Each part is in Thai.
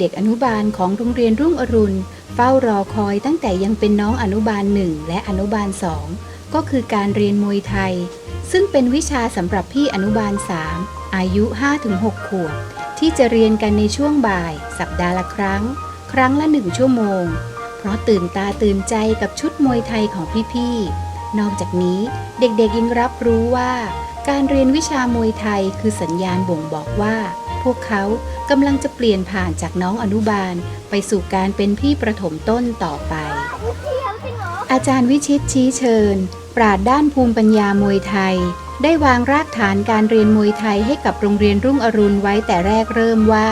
เด็กอนุบาลของโรงเรียนรุ่งอรุณ เฝ้ารอคอยตั้งแต่ยังเป็นน้องอนุบาลหนึ่งและอนุบาลสองก็คือการเรียนมวยไทย ซึ่งเป็นวิชาสำหรับพี่อนุบาล3อายุ 5-6 ขวบ ที่จะเรียนกันในช่วงบ่าย สัปดาห์ละครั้ง ครั้งละหนึ่งชั่วโมง เพราะตื่นตาตื่นใจกับชุดมวยไทยของพี่ๆนอกจากนี้เด็กๆยังรับรู้ว่า การเรียนวิชามวยไทยคือสัญญาณบ่งบอกว่า พวกเขากำลังจะเปลี่ยนผ่านจากน้องอนุบาล ไปสู่การเป็นพี่ประถมต้นต่อไป อาจารย์วิชิตชี้เชิญ ปราดด้านภูมิปัญญามวยไทย ได้วางรากฐานการเรียนมวยไทยให้กับโรงเรียนรุ่งอรุณไว้แต่แรกเริ่มว่า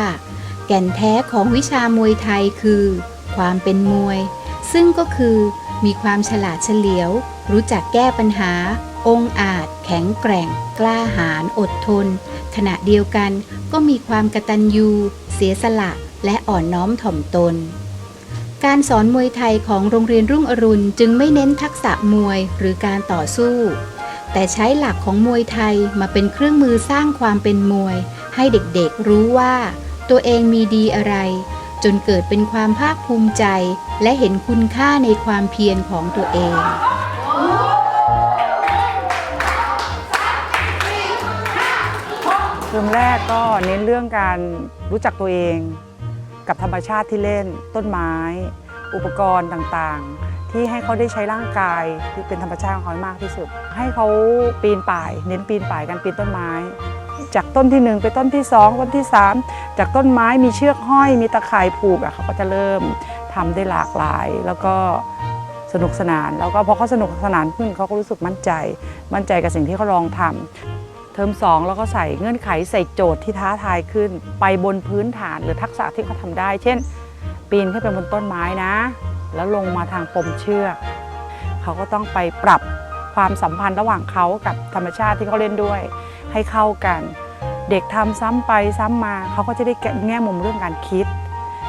แก่นแท้ของวิชามวยไทยคือ ความเป็นมวย ซึ่งก็คือมีความฉลาดเฉลียว รู้จักแก้ปัญหา องอาจแข็งแกร่ง กล้าหาญอดทน ขณะเดียวกันก็มีความกตัญญูเสียสละและอ่อนน้อมถ่อมตน การสอนมวยไทยของโรงเรียนรุ่งอรุณจึงไม่เน้นทักษะมวยหรือการต่อสู้ แต่ใช้หลักของมวยไทยมาเป็นเครื่องมือสร้างความเป็นมวย ให้เด็กๆรู้ว่า ตัวเองมีดีอะไร จนเกิดเป็นความภาคภูมิใจ และเห็นคุณค่าในความเพียรของตัวเอง เทอมแรกก็เน้นเรื่องการรู้จักตัวเอง กับธรรมชาติที่เล่นต้นไม้ อุปกรณ์ต่างๆ ที่ให้เขาได้ใช้ร่างกายที่เป็นธรรมชาติของเขาให้มากที่สุด ให้เขาปีนป่าย เน้นปีนป่ายการปีนต้นไม้ จากต้นที่หนึ่งไปต้นที่สองต้นที่สามจากต้นไม้มีเชือกห้อยมีตะข่ายผูกอะเขาก็จะเริ่มทำได้หลากหลาย แล้วก็สนุกสนาน แล้วก็พอเขาสนุกสนานขึ้นเขาก็รู้สึกมั่นใจ มั่นใจกับสิ่งที่เขาลองทำเทอม2แล้วก็ใส่เงื่อนไขใส่โจทย์ที่ท้าทายขึ้น ไปบนพื้นฐานหรือทักษะที่เขาทำได้ เช่น ปีนขึ้นไปบนต้นไม้นะ แล้วลงมาทางปมเชือกเขาก็ต้องไปปรับความสัมพันธ์ระหว่างเขากับธรรมชาติที่เขาเล่นด้วย ให้เข้ากัน เด็กทำซ้ำไปซ้ำมาเขาก็จะได้แง่มุมเรื่องการคิด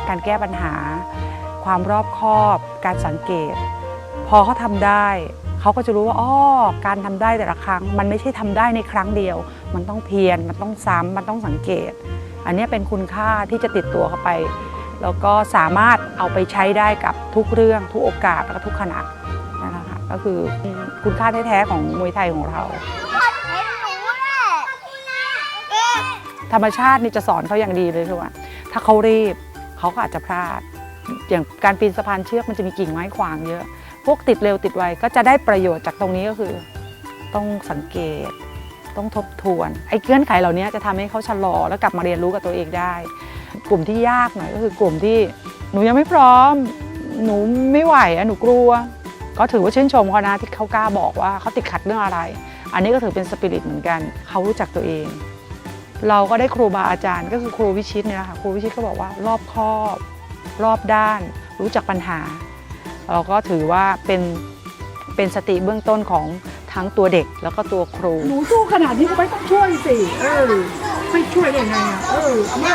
การแก้ปัญหา ความรอบคอบ การสังเกต พอเขาทำได้ เขาก็จะรู้ว่าอ้อการทำได้แต่ละครั้ง มันไม่ใช่ทำได้ในครั้งเดียว มันต้องเพียรมันต้องซ้ำมันต้องสังเกต อันนี้เป็นคุณค่าที่จะติดตัวเข้าไป แล้วก็สามารถเอาไปใช้ได้กับทุกเรื่องทุกโอกาสแล้วก็ทุกขณะนั่นแหละค่ะก็คือคุณค่าแท้ๆของมวยไทยของเราธรรมชาตินี่จะสอนเขาอย่างดีเลยคือว่าถ้าเขารีบเขาก็อาจจะพลาด อย่างการปีนสะพานเชือกมันจะมีกิ่งไม้ขวางเยอะ พวกติดเร็วติดไวก็จะได้ประโยชน์จากตรงนี้ก็คือ ต้องสังเกต ต้องทบทวนไอ้เงื่อนไขเหล่านี้จะทำให้เขาชะลอแล้วกลับมาเรียนรู้กับตัวเองได้ กลุ่มที่ยากหน่อยก็คือกลุ่มที่หนูยังไม่พร้อม หนูไม่ไหวอะหนูกลัว ก็ถือว่าชื่นชมเขานะที่เขากล้าบอกว่าเขาติดขัดเรื่องอะไร อันนี้ก็ถือเป็นสปิริตเหมือนกันเขารู้จักตัวเอง เราก็ได้ครูบาอาจารย์ ก็คือครูวิชิตเนี่ยแหละค่ะครูวิชิตก็บอกว่ารอบคอบ รอบด้าน รู้จักปัญหา เราก็ถือว่าเป็นเป็นสติเบื้องต้นของทั้งตัวเด็กแล้วก็ตัวครู หนูสู้ขนาดนี้ก็ไม่ต้องช่วยสิเออไม่ช่วยได้ไงอะเออเอามา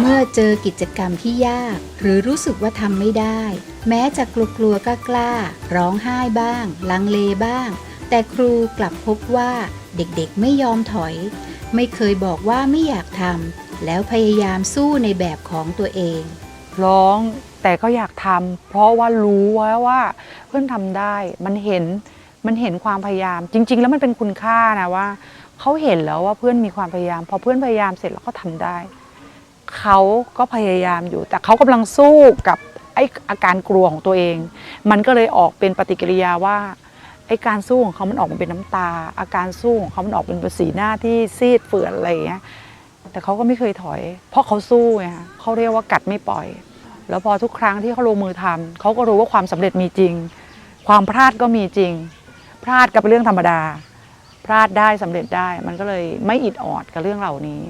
เมื่อเจอกิจกรรมที่ยาก หรือรู้สึกว่าทำไม่ได้ แม้จะกลัวกลัวๆกล้ากล้าๆร้องไห้บ้าง ลังเลบ้าง แต่ครูกลับพบว่าเด็กๆไม่ยอมถอย ไม่เคยบอกว่าไม่อยากทำแล้วพยายามสู้ในแบบของตัวเอง ร้อง แต่ก็อยากทำเพราะว่ารู้ว่าว่าเพื่อนทำได้มันเห็นมันเห็นความพยายาม จริง ๆ แล้วมันเป็นคุณค่านะว่าเขาเห็นแล้วว่าเพื่อนมีความพยายาม พอเพื่อนพยายามเสร็จแล้วก็ทำได้เขาก็พยายามอยู่ แต่เขากำลังสู้กับไอ้อาการกลัวของตัวเอง มันก็เลยออกเป็นปฏิกิริยาว่าไอ้การสู้ของเขามันออกมาเป็นน้ำตา อาการสู้ของเขามันออกเป็นสีหน้าที่ซีดเฟื่อนอะไรอย่างเงี้ยแต่เขาก็ไม่เคยถอย เพราะเขาสู้ไงคะเขาเรียกว่ากัดไม่ปล่อย แล้วพอทุกครั้งที่เขาลงมือทำเขาก็รู้ว่าความสำเร็จมีจริง ความพลาดก็มีจริง พลาดก็เป็นเรื่องธรรมดา พลาดได้สำเร็จได้ มันก็เลยไม่อิดออดกับเรื่องเหล่านี้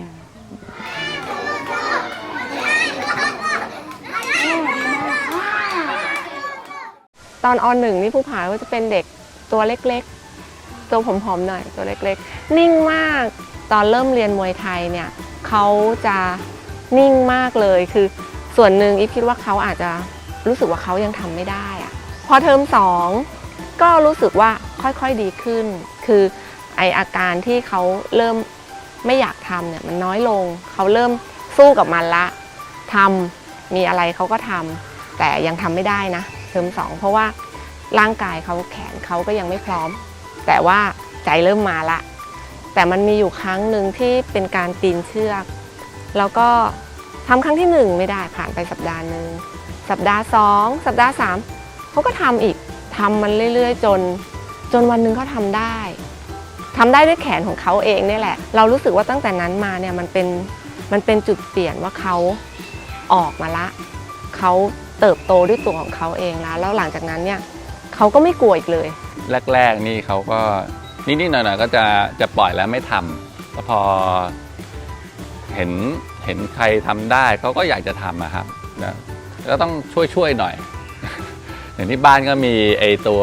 ตอนอหนึ่งนี่ผู้ผาก็จะเป็นเด็กตัวเล็กๆ ตัวผอมๆหน่อยตัวเล็กๆ นิ่งมากตอนเริ่มเรียนมวยไทยเนี่ยเขาจะนิ่งมากเลยคือ ส่วนหนึ่งอีฟคิดว่าเขาอาจจะรู้สึกว่าเขายังทำไม่ได้อะพอเทอมสองก็รู้สึกว่าค่อยๆดีขึ้น คือไออาการที่เขาเริ่มไม่อยากทำเนี่ยมันน้อยลง เขาเริ่มสู้กับมันละทำมีอะไรเขาก็ทำแต่ยังทำไม่ได้นะเทอมสองเพราะว่าร่างกายเขาแขนเขาก็ยังไม่พร้อม แต่ว่าใจเริ่มมาละ แต่มันมีอยู่ครั้งหนึ่งที่เป็นการปีนเชือก แล้วก็ ทำครั้งที่หนึ่งไม่ได้ผ่านไปสัปดาห์หนึ่งสัปดาห์สองสัปดาห์สามเขาก็ทำอีกทำมันเรื่อย ๆ จน จนวันหนึ่งเขาทำได้ทำได้ด้วยแขนของเขาเองเนี่ยแหละ เรารู้สึกว่าตั้งแต่นั้นมาเนี่ยมันเป็นมันเป็นจุดเปลี่ยนว่าเขาออกมาละเขาเติบโตด้วยตัวของเขาเองแล้วแล้วหลังจากนั้นเนี่ยเขาก็ไม่กลัวอีกเลย แรก ๆ นี่เขาก็นิดๆหน่อยๆก็จะจะปล่อยแล้วไม่ทำแล้วพอเห็น เห็นใครทำได้เขาก็อยากจะทำอะครับนะก็ต้องช่วยช่วยๆหน่อย อย่างที่บ้านก็มีไอตัว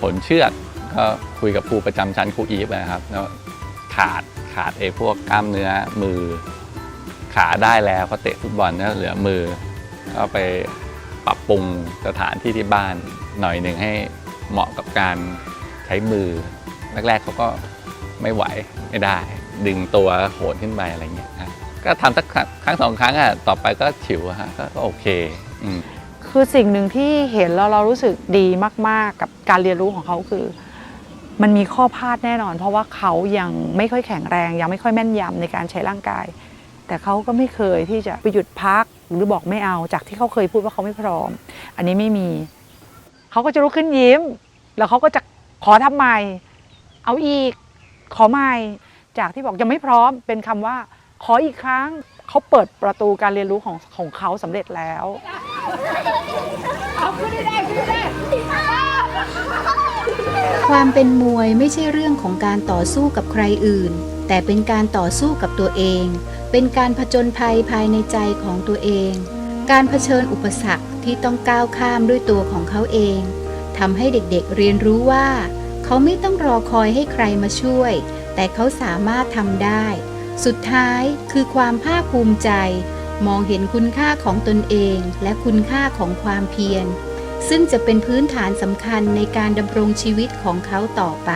ผลเชือกก็คุยกับครูประจำชั้นครูอีฟนะครับแล้วขาดขาดไอพวกกล้ามเนื้อมือขาได้แล้วเขาเตะฟุตบอลก็เหลือมือก็ไปปรับปรุงสถานที่ที่บ้านหน่อยหนึ่งให้เหมาะกับการใช้มือ แรกๆเขาก็ไม่ไหวไม่ได้ ดึงตัวโหนขึ้นไปอะไรเงี้ยครับ ก็ทำสักครั้งสองครั้งอะต่อไปก็ฉิวฮะก็ก็โอเคอืม คือสิ่งหนึ่งที่เห็นแล้วเรารู้สึกดีมาก ๆ กับการเรียนรู้ของเขาคือ มันมีข้อพลาดแน่นอน เพราะว่าเขายังไม่ค่อยแข็งแรง ยังไม่ค่อยแม่นยำในการใช้ร่างกาย แต่เขาก็ไม่เคยที่จะไปหยุดพักหรือบอกไม่เอาจากที่เขาเคยพูดว่าเขาไม่พร้อม อันนี้ไม่มี เขาก็จะลุกขึ้นยิ้ม แล้วเขาก็จะขอทำใหม่ เอาอีก ขอใหม่ จากที่บอกยังไม่พร้อมเป็นคำว่า ขออีกครั้งเขาเปิดประตูการเรียนรู้ของของเขาสำเร็จแล้วความเป็นมวยไม่ใช่เรื่องของการต่อสู้กับใครอื่น แต่เป็นการต่อสู้กับตัวเอง เป็นการผจญภัยภายในใจของตัวเอง การเผชิญอุปสรรคที่ต้องก้าวข้ามด้วยตัวของเขาเองทำให้เด็กๆเรียนรู้ว่า เขาไม่ต้องรอคอยให้ใครมาช่วย แต่เขาสามารถทำได้ สุดท้ายคือความภาคภูมิใจ มองเห็นคุณค่าของตนเองและคุณค่าของความเพียร ซึ่งจะเป็นพื้นฐานสำคัญในการดำรงชีวิตของเขาต่อไป